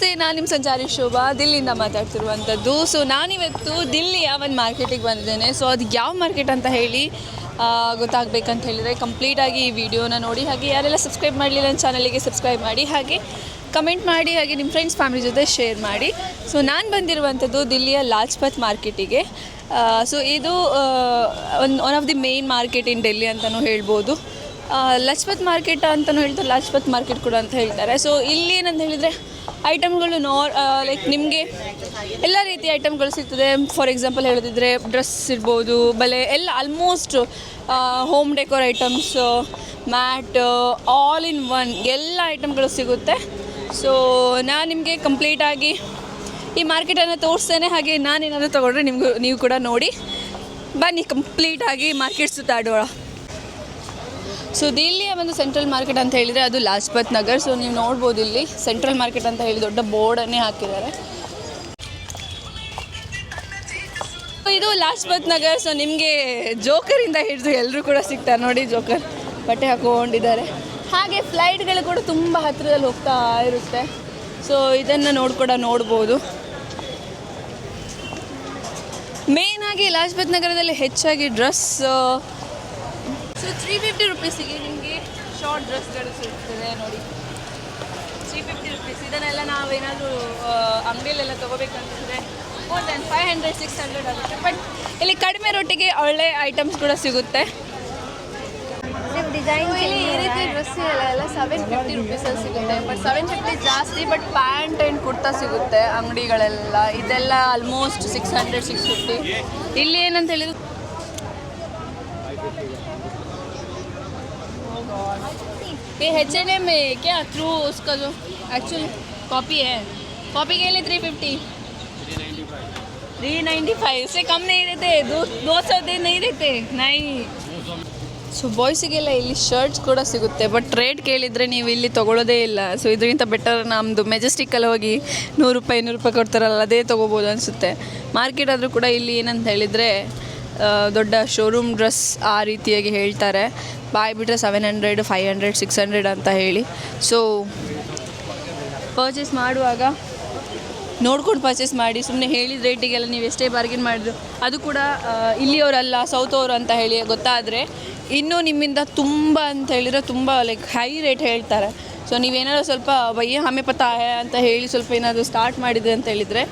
ನಮಸ್ತೆ, ನಾನು ನಿಮ್ಮ ಸಂಚಾರಿ ಶೋಭಾ. ದಿಲ್ಲಿಂದ ಮಾತಾಡ್ತಿರುವಂಥದ್ದು. ಸೊ ನಾನಿವತ್ತು ದಿಲ್ಲಿಯ ಒಂದು ಮಾರ್ಕೆಟಿಗೆ ಬಂದಿದ್ದೇನೆ. ಸೊ ಅದು ಯಾವ ಮಾರ್ಕೆಟ್ ಅಂತ ಹೇಳಿ ಗೊತ್ತಾಗಬೇಕಂತ ಹೇಳಿದರೆ ಕಂಪ್ಲೀಟಾಗಿ ಈ ವಿಡಿಯೋನ ನೋಡಿ. ಹಾಗೆ ಯಾರೆಲ್ಲ ಸಬ್ಸ್ಕ್ರೈಬ್ ಮಾಡಲಿಲ್ಲ ನನ್ನ ಚಾನಲಿಗೆ ಸಬ್ಸ್ಕ್ರೈಬ್ ಮಾಡಿ. ಹಾಗೆ ಕಮೆಂಟ್ ಮಾಡಿ, ಹಾಗೆ ನಿಮ್ಮ ಫ್ರೆಂಡ್ಸ್ ಫ್ಯಾಮಿಲಿ ಜೊತೆ ಶೇರ್ ಮಾಡಿ. ಸೊ ನಾನು ಬಂದಿರುವಂಥದ್ದು ದಿಲ್ಲಿಯ ಲಾಜ್ಪತ್ ಮಾರ್ಕೆಟಿಗೆ. ಸೊ ಇದು ಒಂದು one of the main market in Delhi ಅಂತಲೂ ಹೇಳ್ಬೋದು. ಲಜ್ಪತ್ ಮಾರ್ಕೆಟ್ ಅಂತಲೂ ಹೇಳ್ತಾರೆ, ಲಾಜ್ಪತ್ ಮಾರ್ಕೆಟ್ ಕೂಡ ಅಂತ ಹೇಳ್ತಾರೆ. ಸೊ ಇಲ್ಲಿ ಏನಂತ ಹೇಳಿದರೆ ಐಟಮ್ಗಳು ನಾರ್ ಲೈಕ್ ನಿಮಗೆ ಎಲ್ಲ ರೀತಿಯ ಐಟಮ್ಗಳು ಸಿಗ್ತದೆ. ಫಾರ್ ಎಕ್ಸಾಂಪಲ್ ಹೇಳೋದಿದ್ರೆ ಡ್ರೆಸ್ ಇರ್ಬೋದು, ಬಲೆ, ಎಲ್ಲ almost home decor items mat all in one ಎಲ್ಲ ಐಟಮ್ಗಳು ಸಿಗುತ್ತೆ. ಸೊ ನಾನು ನಿಮಗೆ ಕಂಪ್ಲೀಟಾಗಿ ಈ ಮಾರ್ಕೆಟನ್ನು ತೋರಿಸ್ತೇನೆ. ಹಾಗೆ ನಾನೇನಾದರೂ ತೊಗೊಂಡ್ರೆ ನಿಮಗೂ, ನೀವು ಕೂಡ ನೋಡಿ. ಬನ್ನಿ ಕಂಪ್ಲೀಟಾಗಿ ಮಾರ್ಕೆಟ್ ಸುತ್ತಾಡೋಣ ಸೊ ದಿಲ್ಲಿಯ ಒಂದು ಸೆಂಟ್ರಲ್ ಮಾರ್ಕೆಟ್ ಅಂತ ಹೇಳಿದರೆ ಅದು ಲಾಜ್ಪತ್ ನಗರ್ ಸೊ ನೀವು ನೋಡ್ಬೋದು ಇಲ್ಲಿ ಸೆಂಟ್ರಲ್ ಮಾರ್ಕೆಟ್ ಅಂತ ಹೇಳಿ ದೊಡ್ಡ ಬೋರ್ಡನ್ನೇ ಹಾಕಿದ್ದಾರೆ. ಇದು ಲಾಜ್ಪತ್ ನಗರ್ ಸೊ ನಿಮಗೆ ಜೋಕರಿಂದ ಹಿಡಿದು ಎಲ್ಲರೂ ಕೂಡ ಸಿಗ್ತಾರೆ ನೋಡಿ ಜೋಕರ್ ಬಟ್ಟೆ ಹಾಕೊಂಡಿದ್ದಾರೆ. ಹಾಗೆ ಫ್ಲೈಟ್ಗಳು ಕೂಡ ತುಂಬ ಹತ್ತಿರದಲ್ಲಿ ಹೋಗ್ತಾ ಇರುತ್ತೆ. ಸೊ ಇದನ್ನು ನೋಡಿ ಕೂಡ ನೋಡ್ಬೋದು. ಮೇನ್ ಆಗಿ ಲಾಜ್ಪತ್ ನಗರದಲ್ಲಿ ಹೆಚ್ಚಾಗಿ ಡ್ರೆಸ್ ಸೊ ತ್ರೀ ಫಿಫ್ಟಿ ರುಪೀಸಿಗೆ ನಿಮಗೆ ಶಾರ್ಟ್ ಡ್ರೆಸ್ಗಳು ಸಿಗ್ತದೆ ನೋಡಿ. ತ್ರೀ ಫಿಫ್ಟಿ ರುಪೀಸ್ ಇದನ್ನೆಲ್ಲ ನಾವೇನಾದರೂ ಅಂಗಡಿಯಲ್ಲೆಲ್ಲ ತೊಗೋಬೇಕಂತಂದರೆ more than five hundred six hundred ಆಗುತ್ತೆ. ಬಟ್ ಇಲ್ಲಿ ಕಡಿಮೆ ರೊಟ್ಟಿಗೆ ಒಳ್ಳೆ ಐಟಮ್ಸ್ ಕೂಡ ಸಿಗುತ್ತೆ. ಡಿಸೈನ್ ಇಲ್ಲಿ ಈ ರೀತಿ ಡ್ರೆಸ್ ಎಲ್ಲ ಎಲ್ಲ ಸೆವೆನ್ ಫಿಫ್ಟಿ ರುಪೀಸಲ್ಲಿ ಸಿಗುತ್ತೆ. ಬಟ್ ಸೆವೆನ್ ಫಿಫ್ಟಿ ಜಾಸ್ತಿ ಬಟ್ ಪ್ಯಾಂಟ್ ಆ್ಯಂಡ್ ಕುರ್ತಾ ಸಿಗುತ್ತೆ ಅಂಗಡಿಗಳೆಲ್ಲ. ಇದೆಲ್ಲ almost six hundred six fifty ಇಲ್ಲಿ ಏನಂತ ಹೇಳಿದ್ರು? ये एच एन एम में क्या थ्रू उसका जो एक्चुअल कॉपी है कॉपी के लिए three fifty three ninety five इससे कम नहीं देते दो दो सौ दे नहीं देते नहीं ಸೊ ಬಾಯ್ಸಿಗೆಲ್ಲ ಇಲ್ಲಿ ಶರ್ಟ್ಸ್ ಕೂಡ ಸಿಗುತ್ತೆ ಬಟ್ ರೇಟ್ ಕೇಳಿದರೆ ನೀವು ಇಲ್ಲಿ ತೊಗೊಳ್ಳೋದೇ ಇಲ್ಲ ಸೊ ಇದರಿಂದ ಬೆಟರ್ ನಮ್ಮದು ಮೆಜೆಸ್ಟಿಕ್ಕಲ್ಲಿ ಹೋಗಿ ನೂರು ರೂಪಾಯಿ ಇನ್ನೂರು ರೂಪಾಯಿ ಕೊಡ್ತಾರಲ್ಲ ಅದೇ ತೊಗೋಬೋದು ಅನಿಸುತ್ತೆ ಮಾರ್ಕೆಟ್ ಆದರೂ ಕೂಡ ಇಲ್ಲಿ ಏನಂತ ಹೇಳಿದರೆ ದೊಡ್ಡ ಶೋರೂಮ್ ಡ್ರೆಸ್ ಆ ರೀತಿಯಾಗಿ ಹೇಳ್ತಾರೆ. ಬಾಯ್ ಬಿಟ್ಟರೆ seven hundred five hundred six hundred ಅಂತ ಹೇಳಿ. ಸೊ ಪರ್ಚೇಸ್ ಮಾಡುವಾಗ ನೋಡ್ಕೊಂಡು ಪರ್ಚೇಸ್ ಮಾಡಿ. ಸುಮ್ಮನೆ ಹೇಳಿದ ರೇಟಿಗೆಲ್ಲ ನೀವು ಎಷ್ಟೇ ಬಾರ್ಗಿನ್ ಮಾಡಿದ್ರು. ಅದು ಕೂಡ ಇಲ್ಲಿಯವರಲ್ಲ ಸೌತ್ ಅವರು ಅಂತ ಹೇಳಿ ಗೊತ್ತಾದರೆ ಇನ್ನೂ ನಿಮ್ಮಿಂದ ತುಂಬ ಅಂತ ಹೇಳಿದರೆ ತುಂಬ ಲೈಕ್ ಹೈ ರೇಟ್ ಹೇಳ್ತಾರೆ. ಸೊ ನೀವೇನಾದ್ರು ಸ್ವಲ್ಪ ಬಯ್ಯ ಹಮೆ ಪತ ಆಯ ಅಂತ ಹೇಳಿ ಸ್ವಲ್ಪ ಏನಾದರೂ ಸ್ಟಾರ್ಟ್ ಮಾಡಿದ್ರೆ ಅಂತ ಹೇಳಿದರೆ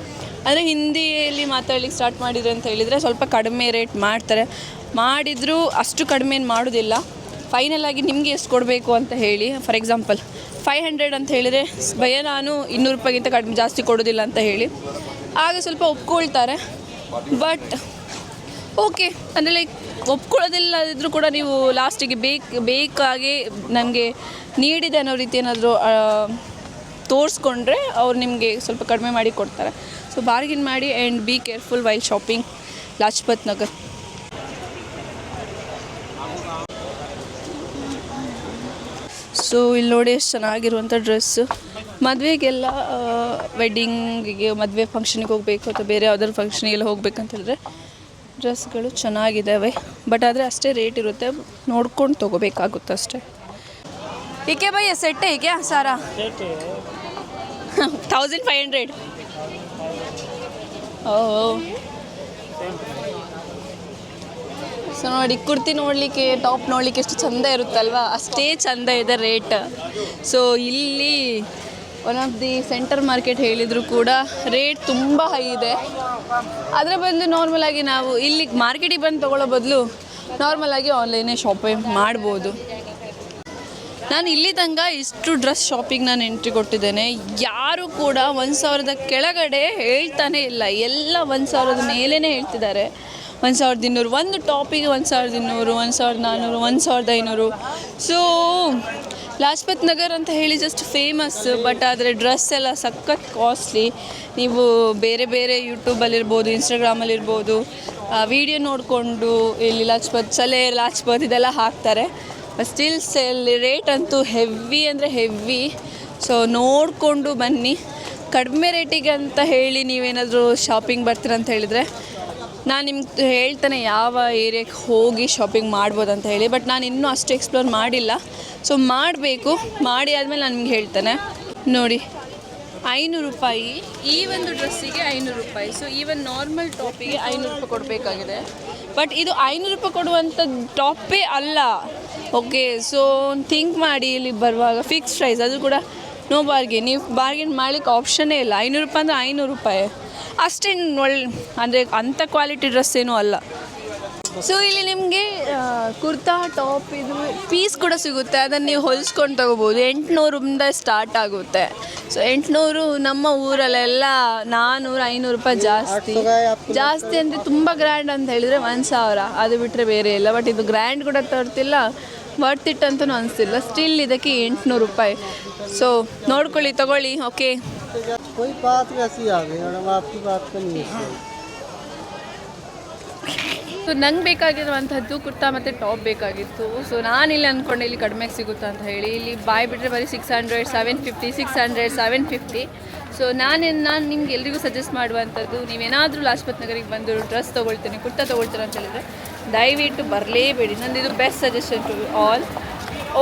ಅಂದರೆ ಹಿಂದಿಯಲ್ಲಿ ಮಾತಾಡ್ಲಿಕ್ಕೆ ಸ್ಟಾರ್ಟ್ ಮಾಡಿದ್ರು ಅಂತ ಹೇಳಿದರೆ ಸ್ವಲ್ಪ ಕಡಿಮೆ ರೇಟ್ ಮಾಡ್ತಾರೆ. ಮಾಡಿದರೂ ಅಷ್ಟು ಕಡಿಮೆ ಏನು ಮಾಡೋದಿಲ್ಲ. ಫೈನಲ್ ಆಗಿ ನಿಮಗೆ ಎಷ್ಟು ಕೊಡಬೇಕು ಅಂತ ಹೇಳಿ ಫಾರ್ ಎಕ್ಸಾಂಪಲ್ ಫೈವ್ ಹಂಡ್ರೆಡ್ ಅಂತ ಹೇಳಿದರೆ, ಭಯ ನಾನು ಇನ್ನೂರು ರೂಪಾಯಿಗಿಂತ ಕಡಿಮೆ ಜಾಸ್ತಿ ಕೊಡೋದಿಲ್ಲ ಅಂತ ಹೇಳಿ. ಆಗ ಸ್ವಲ್ಪ ಒಪ್ಕೊಳ್ತಾರೆ. ಬಟ್ ಓಕೆ ಅಂದರೆ ಲೈಕ್ ಒಪ್ಕೊಳ್ಳೋದಿಲ್ಲದಿದ್ರೂ ಕೂಡ ನೀವು ಲಾಸ್ಟಿಗೆ ಬೇಕು, ಬೇಕಾಗಿ ನನಗೆ ನೀಡಿದೆ ಅನ್ನೋ ರೀತಿ ಏನಾದರೂ ತೋರಿಸ್ಕೊಂಡ್ರೆ ಅವ್ರು ನಿಮಗೆ ಸ್ವಲ್ಪ ಕಡಿಮೆ ಮಾಡಿ ಕೊಡ್ತಾರೆ. ಸೊ ಬಾರ್ಗಿನ್ ಮಾಡಿ and be careful while shopping Lajpat Nagar so ಇಲ್ಲಿ ನೋಡಿ ಎಷ್ಟು ಚೆನ್ನಾಗಿರುವಂಥ ಡ್ರೆಸ್ಸು ಮದುವೆಗೆಲ್ಲ ವೆಡ್ಡಿಂಗಿಗೆ ಮದುವೆ ಫಂಕ್ಷನಿಗೆ ಹೋಗಬೇಕು ಅಥವಾ ಬೇರೆ ಯಾವ್ದಾದ್ರು ಫಂಕ್ಷನಿಗೆಲ್ಲ ಹೋಗ್ಬೇಕಂತ ಹೇಳಿದ್ರೆ ಡ್ರೆಸ್ಗಳು ಚೆನ್ನಾಗಿದ್ದಾವೆ ಬಟ್ ಆದರೆ ಅಷ್ಟೇ ರೇಟ್ ಇರುತ್ತೆ. ನೋಡ್ಕೊಂಡು ತೊಗೋಬೇಕಾಗುತ್ತೆ ಅಷ್ಟೇ. ಈಕೆ ಬೈ ಸೆಟ್ಟೆ ಈಕೆ ಸಾರಾ? ಥೌಸಂಡ್ ಫೈವ್ ಹಂಡ್ರೆಡ್ ಓ ಸೊ ನೋಡಿ, ಕುರ್ತಿ ನೋಡಲಿಕ್ಕೆ, ಟಾಪ್ ನೋಡಲಿಕ್ಕೆ ಎಷ್ಟು ಚಂದ ಇರುತ್ತಲ್ವಾ? ಅಷ್ಟೇ ಚಂದ ಇದೆ ರೇಟ್. ಸೊ ಇಲ್ಲಿ one of the centre market ಹೇಳಿದರೂ ಕೂಡ ರೇಟ್ ತುಂಬ ಹೈ ಇದೆ. ಅದರ ಬಂದು ನಾರ್ಮಲ್ ಆಗಿ ನಾವು ಇಲ್ಲಿ ಮಾರ್ಕೆಟಿಗೆ ಬಂದು ತೊಗೊಳ್ಳೋ ಬದಲು ನಾರ್ಮಲ್ ಆಗಿ ಆನ್ಲೈನೇ ಶಾಪಿಂಗ್ ಮಾಡ್ಬೋದು. ನಾನು ಇಲ್ಲಿ ತನಕ ಇಷ್ಟು ಡ್ರೆಸ್ ಶಾಪಿಂಗ್ ನಾನು ಎಂಟ್ರಿ ಕೊಟ್ಟಿದ್ದೇನೆ. ಯಾರು ಕೂಡ ಒಂದು ಸಾವಿರದ ಕೆಳಗಡೆ ಹೇಳ್ತಾನೆ ಇಲ್ಲ. ಎಲ್ಲ ಒಂದು ಸಾವಿರದ ಮೇಲೇ ಹೇಳ್ತಿದ್ದಾರೆ. ಒಂದು ಸಾವಿರದ ಇನ್ನೂರು, ಒಂದು ಟಾಪಿಗೆ ಒಂದು ಸಾವಿರದ ಇನ್ನೂರು, ಒಂದು ಸಾವಿರದ ನಾನ್ನೂರು ಒಂದು ಸಾವಿರದ ಐನೂರು. ಸೊ ಲಾಜ್ಪತ್ ನಗರ್ ಅಂತ ಹೇಳಿ ಜಸ್ಟ್ ಫೇಮಸ್ ಬಟ್ ಆದರೆ ಡ್ರೆಸ್ ಎಲ್ಲ ಸಖತ್ ಕಾಸ್ಟ್ಲಿ ನೀವು ಬೇರೆ ಬೇರೆ ಯೂಟ್ಯೂಬಲ್ಲಿರ್ಬೋದು ಇನ್ಸ್ಟಾಗ್ರಾಮಲ್ಲಿರ್ಬೋದು ವಿಡಿಯೋ ನೋಡಿಕೊಂಡು ಇಲ್ಲಿ ಲಾಜ್ಪತ್ ಸಲೇ ಲಾಜ್ಪತ್ ಇದೆಲ್ಲ ಹಾಕ್ತಾರೆ. ಸ್ಟಿಲ್ ಸೆಲ್ ರೇಟ್ ಅಂತೂ ಹೆವಿ ಅಂದರೆ ಹೆವಿ ಸೊ ನೋಡಿಕೊಂಡು ಬನ್ನಿ. ಕಡಿಮೆ ರೇಟಿಗೆ ಅಂತ ಹೇಳಿ ನೀವೇನಾದರೂ ಶಾಪಿಂಗ್ ಬರ್ತೀರ ಅಂತ ಹೇಳಿದರೆ, ನಾನು ನಿಮ್ಗೆ ಹೇಳ್ತಾನೆ ಯಾವ ಏರಿಯಾಕ್ಕೆ ಹೋಗಿ ಶಾಪಿಂಗ್ ಮಾಡ್ಬೋದು ಅಂತ ಹೇಳಿ. ಬಟ್ ನಾನು ಇನ್ನೂ ಅಷ್ಟು ಎಕ್ಸ್ಪ್ಲೋರ್ ಮಾಡಿಲ್ಲ. ಸೊ ಮಾಡಬೇಕು. ಮಾಡಿ ಆದಮೇಲೆ ನಾನು ನಿಮ್ಗೆ ಹೇಳ್ತಾನೆ. ನೋಡಿ, ಐನೂರು ರೂಪಾಯಿ. ಈ ಒಂದು ಡ್ರೆಸ್ಸಿಗೆ ಐನೂರು ರೂಪಾಯಿ. ಸೊ ಈವನ್ ನಾರ್ಮಲ್ ಟಾಪಿಗೆ ಐನೂರು ರೂಪಾಯಿ ಕೊಡಬೇಕಾಗಿದೆ. ಬಟ್ ಇದು ಐನೂರು ರೂಪಾಯಿ ಕೊಡುವಂಥ ಟಾಪೇ ಅಲ್ಲ. ಓಕೆ ಸೊ ಥಿಂಕ್ ಮಾಡಿ ಇಲ್ಲಿ ಬರುವಾಗ ಫಿಕ್ಸ್ ಪ್ರೈಸ್ ಅದು ಕೂಡ ನೋ ಬಾರ್ಗೇನ್ ನೀವು ಬಾರ್ಗೇನ್ ಮಾಡ್ಲಿಕ್ಕೆ ಆಪ್ಷನ್ನೇ ಇಲ್ಲ. ಐನೂರು ರೂಪಾಯಿ ಅಂದರೆ ಐನೂರು ರೂಪಾಯಿ. ಅಷ್ಟೇನು ಒಳ್ಳೆ ಅಂದರೆ ಅಂಥ ಕ್ವಾಲಿಟಿ ಡ್ರೆಸ್ ಏನೂ ಅಲ್ಲ. ಸೊ ಇಲ್ಲಿ ನಿಮಗೆ ಕುರ್ತಾ, ಟಾಪ್ ಇದು ಪೀಸ್ ಕೂಡ ಸಿಗುತ್ತೆ. ಅದನ್ನು ನೀವು ಹೊಲಿಸ್ಕೊಂಡು ತಗೋಬೋದು. ಎಂಟುನೂರಿಂದ ಸ್ಟಾರ್ಟ್ ಆಗುತ್ತೆ. ಸೊ ಎಂಟುನೂರು ನಮ್ಮ ಊರಲ್ಲೆಲ್ಲ ನಾನ್ನೂರು ಐನೂರು ರೂಪಾಯಿ ಜಾಸ್ತಿ. ಜಾಸ್ತಿ ಅಂದರೆ ತುಂಬ ಗ್ರ್ಯಾಂಡ್ ಅಂತ ಹೇಳಿದರೆ ಒಂದು ಸಾವಿರ. ಅದು ಬಿಟ್ಟರೆ ಬೇರೆ ಇಲ್ಲ. ಬಟ್ ಇದು ಗ್ರ್ಯಾಂಡ್ ಕೂಡ ತರ್ತಿಲ್ಲ. ವರ್ತ್ ಇಟ್ ಅಂತಲೂ ಅನಿಸ್ತಿಲ್ಲ. ಸ್ಟಿಲ್ ಇದಕ್ಕೆ ಎಂಟುನೂರು ರೂಪಾಯಿ. ಸೊ ನೋಡ್ಕೊಳ್ಳಿ, ತಗೊಳ್ಳಿ. ಓಕೆ ಸೊ ನಂಗೆ ಬೇಕಾಗಿರುವಂಥದ್ದು ಕುರ್ತಾ ಮತ್ತು ಟಾಪ್ ಬೇಕಾಗಿತ್ತು. ಸೊ ನಾನಿಲ್ಲಿ ಅಂದ್ಕೊಂಡೆ ಇಲ್ಲಿ ಕಡಿಮೆಗೆ ಸಿಗುತ್ತಾ ಅಂತ ಹೇಳಿ. ಇಲ್ಲಿ ಬಾಯ್ ಬಿಟ್ಟರೆ ಬರೀ six hundred seven fifty six hundred seven fifty so ನಾನೇನು ನಾನು ನಿಮ್ಗೆ ಎಲ್ರಿಗೂ ಸಜೆಸ್ಟ್ ಮಾಡುವಂಥದ್ದು, ನೀವೇನಾದರೂ ಲಾಜ್ಪತ್ ನಗರಿಗೆ ಬಂದು ಡ್ರೆಸ್ ತೊಗೊಳ್ತೀನಿ, ಕುರ್ತಾ ತೊಗೊಳ್ತೀರ ಅಂತ ಹೇಳಿದ್ರೆ ದಯವಿಟ್ಟು ಬರಲೇಬೇಡಿ. ನಂದು ಇದು best suggestion to all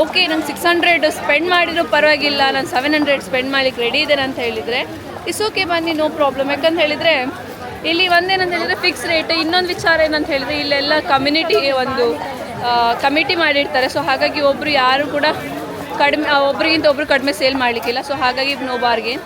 okay ನಂಗೆ ಸಿಕ್ಸ್ ಹಂಡ್ರೆಡ್ ಸ್ಪೆಂಡ್ ಮಾಡಿದರೂ ಪರವಾಗಿಲ್ಲ. ನಾನು ಸೆವೆನ್ ಹಂಡ್ರೆಡ್ ಸ್ಪೆಂಡ್ ಮಾಡಲಿಕ್ಕೆ ರೆಡಿ ಇದ್ದೇನೆ ಅಂತ ಹೇಳಿದರೆ ಇಸ್ ಓಕೆ ಬನ್ನಿ ನೋ ಪ್ರಾಬ್ಲಮ್ ಯಾಕಂತ ಹೇಳಿದರೆ ಇಲ್ಲಿ ಒಂದೇನಂತ ಹೇಳಿದ್ರೆ ಫಿಕ್ಸ್ ರೇಟ್ ಇನ್ನೊಂದು ವಿಚಾರ ಏನಂತ ಹೇಳಿದ್ರೆ ಇಲ್ಲೆಲ್ಲ ಕಮ್ಯುನಿಟಿಗೆ ಒಂದು ಕಮಿಟಿ ಮಾಡಿರ್ತಾರೆ. ಸೊ ಹಾಗಾಗಿ ಒಬ್ಬರು ಯಾರು ಕೂಡ ಕಡಿಮೆ, ಒಬ್ರಿಗಿಂತ ಒಬ್ರು ಕಡಿಮೆ ಸೇಲ್ ಮಾಡಲಿಕ್ಕಿಲ್ಲ. ಸೊ ಹಾಗಾಗಿ ನೋ ಬಾರ್ಗೇನ್